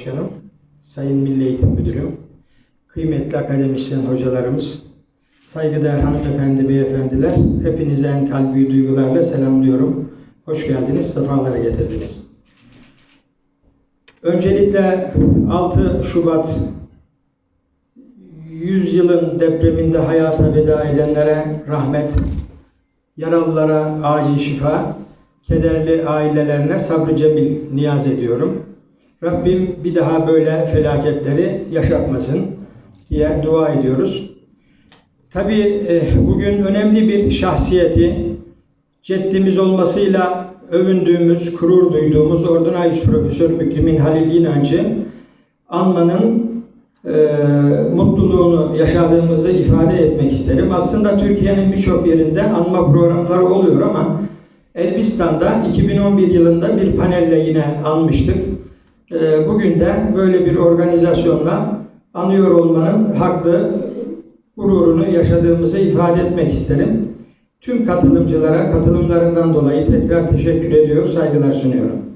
Başkanım, Sayın Milli Eğitim Müdürüm, kıymetli akademisyen hocalarımız, saygıdeğer hanımefendi, beyefendiler, hepinize en kalbi duygularla selamlıyorum. Hoş geldiniz, sefalar getirdiniz. Öncelikle 6 Şubat 100 yılın depreminde hayata veda edenlere rahmet, yaralılara acil şifa, kederli ailelerine sabrı cemil niyaz ediyorum. Rabbim bir daha böyle felaketleri yaşatmasın diye dua ediyoruz. Tabii e, bugün önemli bir şahsiyeti ceddimiz olmasıyla övündüğümüz, gurur duyduğumuz Ordunayüz Profesör Mükrimin Halil İnancı anmanın e, mutluluğunu yaşadığımızı ifade etmek isterim. Aslında Türkiye'nin birçok yerinde anma programları oluyor ama Elbistan'da 2011 yılında bir panelle yine anmıştık. Ee, Bugün de böyle bir organizasyonla anıyor olmanın haklı gururunu yaşadığımızı ifade etmek isterim. Tüm katılımcılara katılımlarından dolayı tekrar teşekkür ediyor, saygılar sunuyorum.